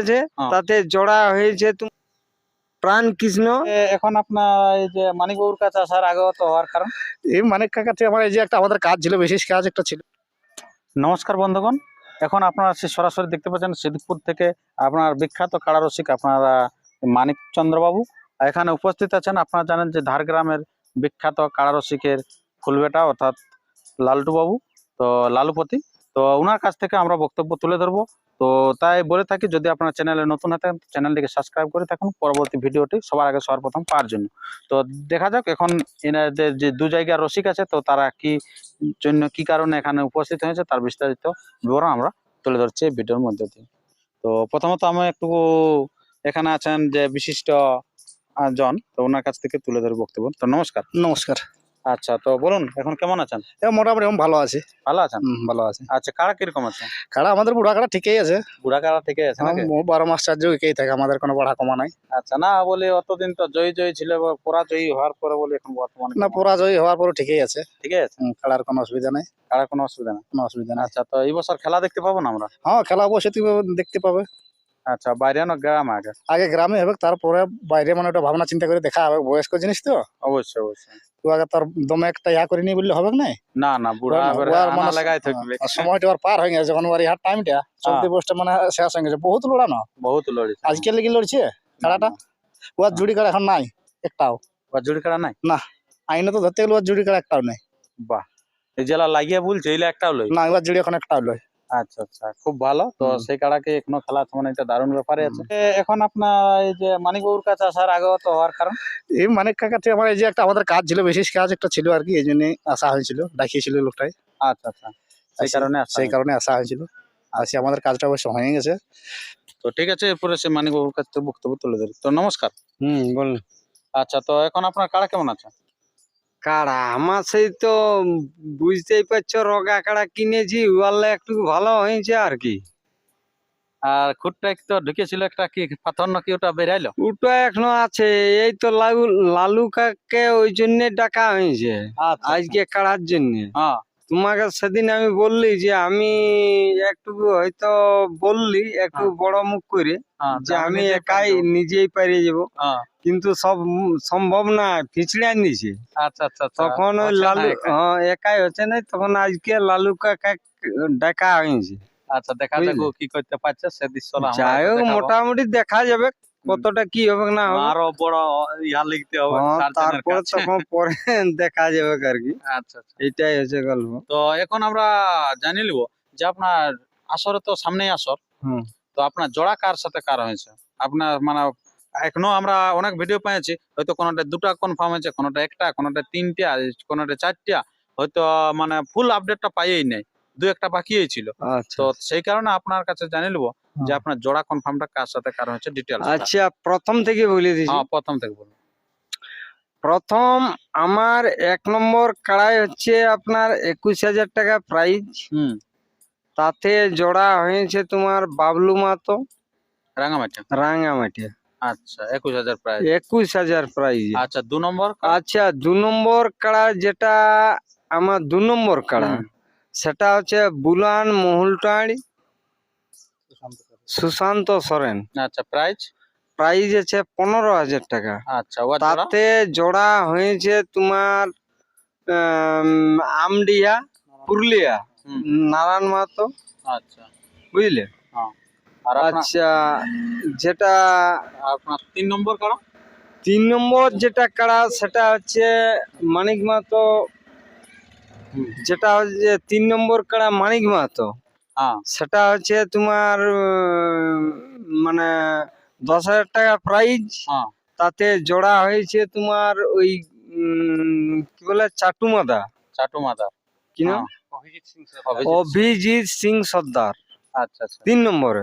আছে হ্যাঁ। তাতে জোড়া হয়েছে প্রাণ কৃষ্ণ। এখন আপনার এই যে মানিকবাবুর কাছে আসার আগত হওয়ার কারণ? এই মানিক কাকাতে আমার এই যে একটা আমাদের কাজ ছিল বিশেষ কাজ একটা ছিল। নমস্কার বন্ধুগণ। এখন আপনারা সে সরাসরি দেখতে পাচ্ছেন সিদ্দিকপুর থেকে আপনার বিখ্যাত কাড়ারসিক আপনারা মানিক চন্দ্রবাবু। এখানে উপস্থিত আছেন আপনারা জানেন যে ঝাড়গ্রামের বিখ্যাত কাড়ারসিকের ফুলবেটা অর্থাৎ লালটু বাবু তো লালুপতি। তো ওনার কাছ থেকে আমরা বক্তব্য তুলে ধরবো। তো তাই বলে থাকি, যদি আপনার চ্যানেলে নতুন থাকেন চ্যানেলটিকে সাবস্ক্রাইব করে থাকুন। পরবর্তী ভিডিওটি সবার আগে সবার প্রথম পাওয়ার জন্য। তো দেখা যাক, এখন এনাদের যে দু জায়গার রসিক আছে, তো তারা কি জন্য, কি কারণে এখানে উপস্থিত হয়েছে, তার বিস্তারিত বিবরণ আমরা তুলে ধরছি এই ভিডিওর মধ্যে দিয়ে। তো প্রথমত আমি একটু এখানে আছেন যে বিশিষ্ট জন, তো ওনার কাছ থেকে তুলে ধরে বক্তব্য। তো নমস্কার। নমস্কার। আচ্ছা তো বলুন এখন কেমন আছেন? মোটামুটি এখন ভালো আছে। ভালো আছেন? ভালো আছে। আচ্ছা কারা কীরকম আছে? কাড়া আমাদের বুড়া কাড়া ঠিকই আছে। বুড়া কারা ঠিকই আছে বারো মাস চার্জ একেই থাকে আমাদের কোনো বাড়া কমা নাই। আচ্ছা না বলি অতদিন তো জয়ী জয়ী ছিল এবার পরাজয়ী হওয়ার পরে বলি এখন বর্তমানে না? পরাজয় হওয়ার পরে ঠিকই আছে। ঠিক আছে? খেলার কোনো অসুবিধা নাই। কারা কোনো অসুবিধা নেই? কোনো অসুবিধা নাই। আচ্ছা তো এই বছর খেলা দেখতে পাবো না আমরা? হ্যাঁ খেলা অবশ্যই দেখতে পাবে। আচ্ছা বাইরে না গ্রাম আগে? আগে গ্রামে হবে তারপরে বাইরে মানে ওটা ভাবনা চিন্তা করে দেখা হবে বয়স্ক জিনিস তো। অবশ্যই অবশ্যই। তো তার দমে একটা ইয়া করে নি বললে হবে না না না বুড়া না, লাগাই থাকবে। সময়টা আবার পার হয়ে গেছে যখন ওর ইহার টাইমটা চলতি বসটা মানে শেষ হয়ে গেছে। বহুত লোড়া না বহুত লড়েছে। আজকে লেগে লড়ছে? খেলাটা? ও জুড়ি কাড়া এখন নাই একটাও। বা জুড়ি খেলা নাই? আইনে তো ধরতে গেলে ওর জুড়ি কাড়া একটাও নাই। বাহ। এই জেলা লাগিয়ে বলছে এইলে একটাও লই। না এবার জুড়ি এখন একটাও লয় আচ্ছা আচ্ছা খুব ভালো। তো। সেই কাড়াকে এখনও খেলা মানে একটা দারুণ ব্যাপারে আছে। এখন আপনার এই যে মানিকবাবুর কাছে আসার আগত হওয়ার কারণ? এই মানিক কাকাতে আমার এই যে একটা আমাদের কাজ ছিল বিশেষ কাজ একটা ছিল আর কি এই জন্য আসা হয়েছিল ডাকিয়েছিল লোকটাই। আচ্ছা আচ্ছা সেই কারণে সেই কারণে আসা হয়েছিল। আসি আমাদের কাজটা অবশ্য হয়ে গেছে। তো ঠিক আছে এরপরে সে মানিকবাবুর কাছ থেকে বক্তব্য তুলে ধরি। তো নমস্কার। হুম বল আচ্ছা তো এখন আপনার কাড়া কেমন আছে? কাড়া? আমার সেই তো বুঝতেই পারছ রোগা কাড়া কিনেছি ওয়ালে একটু ভালো হয়েছে আর কি। আর খুঁটটা তো ঢুকেছিল একটা কি পাথর নাকি ওটা বেরাইলো? ওটা এখনও আছে এই তো লালু লালু কাকে ওই জন্য ডাকা হয়েছে আচ্ছা। আজকে কাড়ার জন্য। হ্যাঁ। তোমাকে সেদিন আমি বললি যে আমি একটু হয়তো বললি একটু হ্যাঁ। বড় মুখ করে হ্যাঁ, যে আমি একাই নিজেই পারিয়ে যাব হ্যাঁ, কিন্তু সব সম্ভব না পিছড়ে দিছে আচ্ছা আচ্ছা আচ্ছা। তখন ওই লালু একা। হ্যাঁ একাই হচ্ছে না তখন আজকে লালু কাকা ডাকা হয়েছে আচ্ছা দেখা? যাক কি করতে পারছে সে আমরা যাই হোক মোটামুটি দেখা যাবে কতটা কি হবে না আরও বড় ইয়া লিখতে হবে হ্যাঁ, তারপরে তখন পরে দেখা যাবে আর কি। আচ্ছা আচ্ছা। এটাই হচ্ছে গল্প। তো এখন আমরা জানি নিব যে আপনার আসরে তো সামনেই আসর। তো আপনার জোড়া কার সাথে কার হয়েছে? আপনার মানে এখনও আমরা অনেক ভিডিও পেয়েছি হয়তো কোনোটা দুটা কনফার্ম হয়েছে কোনোটা একটা কোনোটা তিনটা কোনোটা চারটা হয়তো মানে ফুল আপডেটটা পাইই নাই। দু একটা বাকিই ছিল। আচ্ছা তো সেই কারণে আপনার কাছে জানি নিব যে হ্যাঁ। আপনার জোড়া কনফার্মটা কার সাথে কার হচ্ছে ডিটেলস আচ্ছা প্রথম থেকে বলে দিছি। হ্যাঁ প্রথম থেকে বলুন। প্রথম আমার এক নম্বর কাড়াই হচ্ছে আপনার একুশ হাজার টাকা প্রাইজ হুম। তাতে জোড়া হয়েছে তোমার বাবলু মাতো। রাঙামাটি। রাঙামাটি। আচ্ছা একুশ হাজার প্রায় একুশ হাজার প্রাইজ আচ্ছা দু নম্বর আচ্ছা দু নম্বর কাড়া যেটা আমার দু নম্বর কাড়া। সেটা হচ্ছে বুলান মহুলটাড়ি সুশান্ত সরেন। আচ্ছা প্রাইস প্রাইজ আছে পনেরো হাজার টাকা। আচ্ছা তাতে জোড়া হয়েছে তোমার আমডিয়া পুরুলিয়া নারায়ণ মাহাতো। আচ্ছা। বুঝলে? আর আচ্ছা যেটা আপনার তিন নম্বর কারা? তিন নম্বর যেটা কাড়া সেটা হচ্ছে মানিক মাহাতো যেটা হচ্ছে তিন নম্বর কাড়া মানিক মাহাতো। হ্যাঁ। সেটা হচ্ছে তোমার মানে দশ হাজার টাকা প্রাইজ হ্যাঁ। তাতে জোড়া হয়েছে তোমার ওই কি বলে চাটুমাদা। চাটু মাদার কি নাম? অভিজিৎ সিং সর্দার। আচ্ছা আচ্ছা। তিন নম্বরে।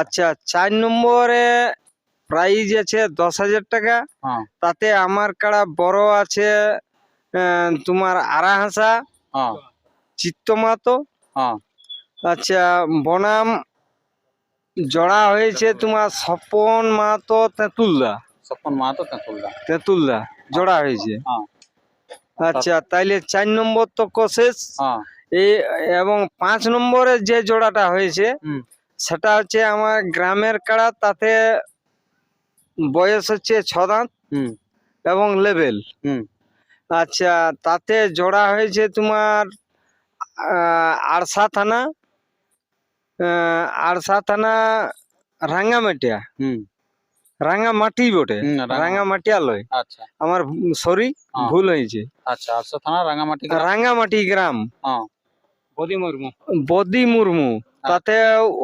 আচ্ছা চার নম্বরে প্রাইজ আছে দশ হাজার টাকা। হ্যাঁ। তাতে আমার কাড়া বড় আছে তোমার আড়াহাসা হ্যাঁ চিত্তমাতো হ্যাঁ আচ্ছা বনাম জড়া হয়েছে তোমার স্বপন মাহাতো তেঁতুলদা। স্বপন মাহাতো তেঁতুলদা। তেঁতুলদা জোড়া হয়েছে। হ্যাঁ আচ্ছা তাইলে চার নম্বর তো শেষ এই এবং পাঁচ নম্বরে যে জোড়াটা হয়েছে সেটা হচ্ছে আমার গ্রামের কাড়া তাতে বয়স হচ্ছে ছ দাঁত এবং লেভেল। হুম। আচ্ছা তাতে জোড়া হয়েছে তোমার আহ, আরসা থানা আহ, আরসা থানা রাঙ্গামাটিয়া হুম। রাঙ্গামাটি বটে হুম, রাঙা- রাঙ্গামাটিয়া লয়। আচ্ছা। আমার সরি। ভুল হয়েছে। আচ্ছা আটশো থানা রাঙামাটি গ্রাম। রাঙ্গামাটি গ্রাম। বদি মুর্মু। বদি মুর্মু। তাতে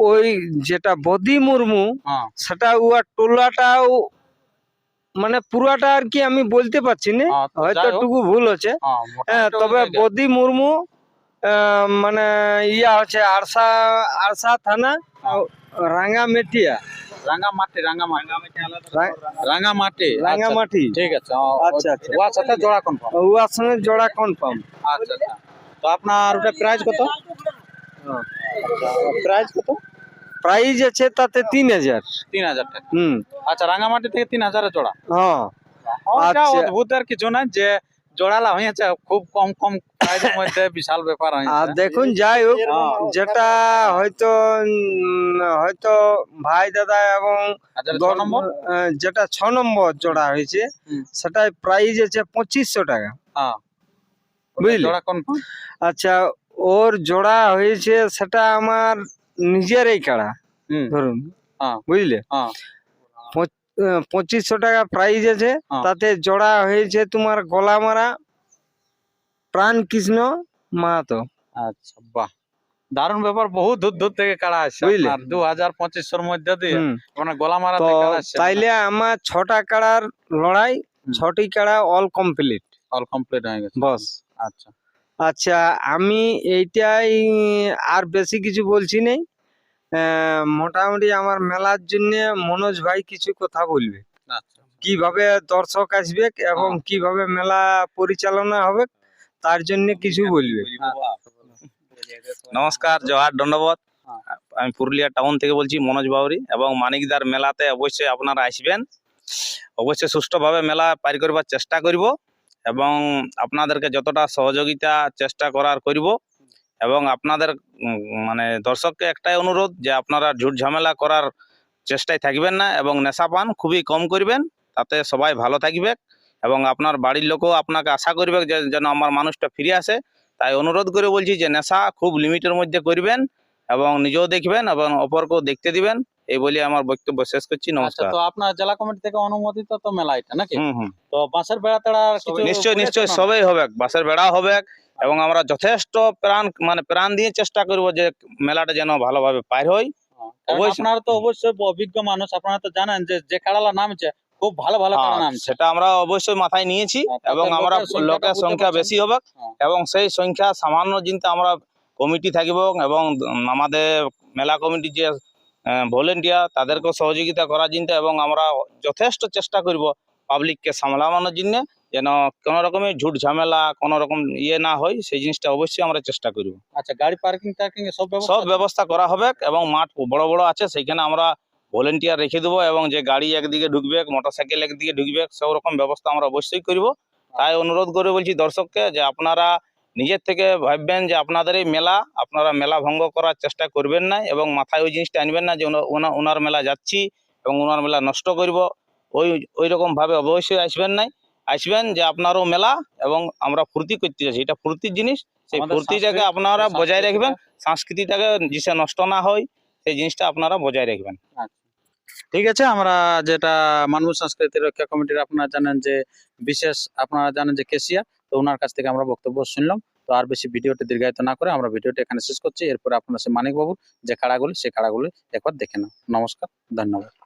ওই যেটা বদি মুর্মু সেটা উয়ার টোলাটাও মানে পুরাটা আর কি আমি বলতে পারছি না। হ্যাঁ, হয়তো টুকু ভুল আছে হ্যাঁ হ্যাঁ তবে বদি মুর্মু আহ, মানে ইয়া হচ্ছে আরসা আরসা থানা রাঙ্গামেটিয়া রাঙামাটি রাঙামাটি রা- রাঙামাটি আচ্ছা, রাঙ্গামাটি ঠিক আছে আচ্ছা, আচ্ছা। সাথে জোড়া কনফার্ম সঙ্গে জোড়া কনফার্ম আচ্ছা আচ্ছা। তো আপনার ওটা প্রাইস কত? প্রাইস কত? প্রাইস আছে তাতে তিন হাজার। তিন হাজার টাকা। হুম। আচ্ছা রাঙামাটি থেকে তিন হাজারে জোড়া। হ্যাঁ। আচ্ছা। অদ্ভুত আর কিছু না যে জোড়ালা হয়েছে খুব কম কম মধ্যে বিশাল ব্যাপার আর দেখুন যাই হোক। যেটা হয়তো হয়তো ভাই দাদা এবং যেটা ছ নম্বর জোড়া হয়েছে হুম। সেটার প্রাইস আছে পঁচিশশো টাকা। হ্যাঁ। বুঝলি? আচ্ছা ওর জোড়া হয়েছে সেটা আমার নিজেরই কাড়া ধরুন হ্যাঁ। বুঝলে? হ্যাঁ। পঁচিশশো টাকা প্রাইজ আছে হ্যাঁ। তাতে জোড়া হয়েছে তোমার গলামারা প্রাণ কৃষ্ণ মাহাতো। আচ্ছা বাহ। দারুণ ব্যাপার বহু দূর দূর থেকে কাড়া আসছে বুঝলে? দু হাজার পঁচিশশোর মধ্যে দিয়ে। মানে গোলা মারা তাইলে আমার ছটা কাড়ার লড়াই ছটি কাড়া অল কমপ্লিট অল কমপ্লিট হয়ে গেছে। বস। আচ্ছা। আচ্ছা আমি এইটাই আর বেশি কিছু বলছি নেই। মোটামুটি আমার মেলার জন্য মনোজ ভাই কিছু কথা বলবে। আচ্ছা। কীভাবে দর্শক আসবে এবং হ্যাঁ। কীভাবে মেলা পরিচালনা হবে তার জন্য কিছু বলবে। নমস্কার জোহার দণ্ডবত হ্যাঁ। আমি পুরুলিয়া টাউন থেকে বলছি মনোজ বাউরি এবং মানিকদার মেলাতে অবশ্যই আপনারা আসবেন। অবশ্যই সুষ্ঠুভাবে মেলা পার করবার চেষ্টা করব। এবং আপনাদেরকে যতটা সহযোগিতা চেষ্টা করার করব এবং আপনাদের মানে দর্শককে একটাই অনুরোধ যে আপনারা ঝুট ঝামেলা করার চেষ্টায় থাকবেন না এবং নেশা পান খুবই কম করবেন, তাতে সবাই ভালো থাকবে এবং আপনার বাড়ির লোকও আপনাকে আশা করবে যে যেন আমার মানুষটা ফিরে আসে। তাই অনুরোধ করে বলছি যে নেশা খুব লিমিটের মধ্যে করবেন এবং নিজেও দেখবেন এবং অপরকেও দেখতে দিবেন। এই বলে আমার বক্তব্য শেষ করছি আচ্ছা নমস্কার। তো আপনার জেলা কমিটি থেকে অনুমোদিত তো মেলা এটা নাকি? তো বাঁশের বেড়া কিছু নিশ্চয় নিশ্চয়? সবই হবে বাসের বেড়া হবে এবং আমরা যথেষ্ট প্রাণ মানে প্রাণ দিয়ে চেষ্টা করব যে মেলাটা যেন ভালোভাবে পার হয় হ্যাঁ, আপনারা তো অবশ্যই অভিজ্ঞ মানুষ আপনারা তো জানেন যে যে কাড়ালা নামছে খুব ভালো ভালো হ্যাঁ, নামছে। সেটা আমরা অবশ্যই মাথায় নিয়েছি হ্যাঁ, এবং আমরা লোকের সংখ্যা বেশি হবে। এবং সেই সংখ্যা সামান্য চিন্তা আমরা কমিটি থাকব এবং আমাদের মেলা কমিটি যে ভলেন্টিয়ার তাদেরকেও সহযোগিতা করার চিন্তা এবং আমরা যথেষ্ট চেষ্টা করব পাবলিককে সামলানোর জন্য যেন কোনো রকমের ঝুট ঝামেলা কোনো রকম ইয়ে না হয় সেই জিনিসটা অবশ্যই আমরা চেষ্টা করব। আচ্ছা গাড়ি পার্কিং টার্কিং সব ব্যবস্থা সব ব্যবস্থা করা হবে এবং মাঠ বড় বড় আছে সেইখানে আমরা ভলেন্টিয়ার রেখে দেবো এবং যে গাড়ি একদিকে ঢুকবে মোটরসাইকেল একদিকে ঢুকবে সব রকম ব্যবস্থা আমরা অবশ্যই করব। তাই অনুরোধ করে বলছি দর্শককে যে আপনারা নিজের থেকে ভাববেন যে আপনাদের এই মেলা আপনারা মেলা ভঙ্গ করার চেষ্টা করবেন না এবং মাথায় ওই জিনিসটা আনবেন না যে ওনা- ওনা- ওনার মেলা যাচ্ছি এবং ওনার মেলা নষ্ট করব। ওই ওই রকম ভাবে অবশ্যই আসবেন নাই। আসবেন যে আপনারও মেলা এবং আমরা ফুর্তি করতে যাচ্ছি এটা ফুর্তির জিনিস। সেই ফুর্তিটাকে আপনারা বজায় রাখবেন। সংস্কৃতিটা- সংস্কৃতিটাকে যাতে নষ্ট না হয় সেই জিনিসটা আপনারা বজায় রাখবেন। ঠিক আছে আমরা যেটা মানব সংস্কৃতি রক্ষা কমিটির আপনারা জানেন যে বিশেষ আপনারা জানেন যে কেসিয়া তো ওনার কাছ থেকে আমরা বক্তব্য শুনলাম। তো আর বেশি ভিডিওটি দীর্ঘায়িত না করে আমরা ভিডিওটি এখানে শেষ করছি। এরপরে আপনার সে মানিকবাবুর যে কাড়াগুলি সেই কাড়াগুলি একবার দেখে নাও। নমস্কার, ধন্যবাদ।